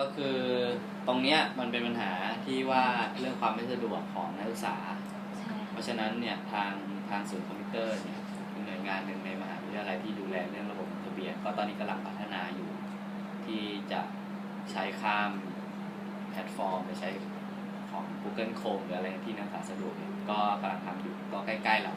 ก็คือตรงเนี้ยมันเป็นปัญหาที่ว่าเรื่องความไม่สะดวกของนักศึกษา ใช่เพราะฉะนั้นเนี่ยทางทางศูนย์คอมพิวเตอร์เนี่ยเป็นหน่วยงานหนึ่งในมหาวิทยาลัยที่ดูแลเรื่องระบบลงทะเบียน ก็ตอนนี้กำลังพัฒนาอยู่ ที่จะใช้ข้ามแพลตฟอร์มไปใช้ของ Google Chrome หรืออะไรที่นักศึกษาสะดวกเนี่ยก็กำลังทำอยู่ก็ใกล้ๆแล้ว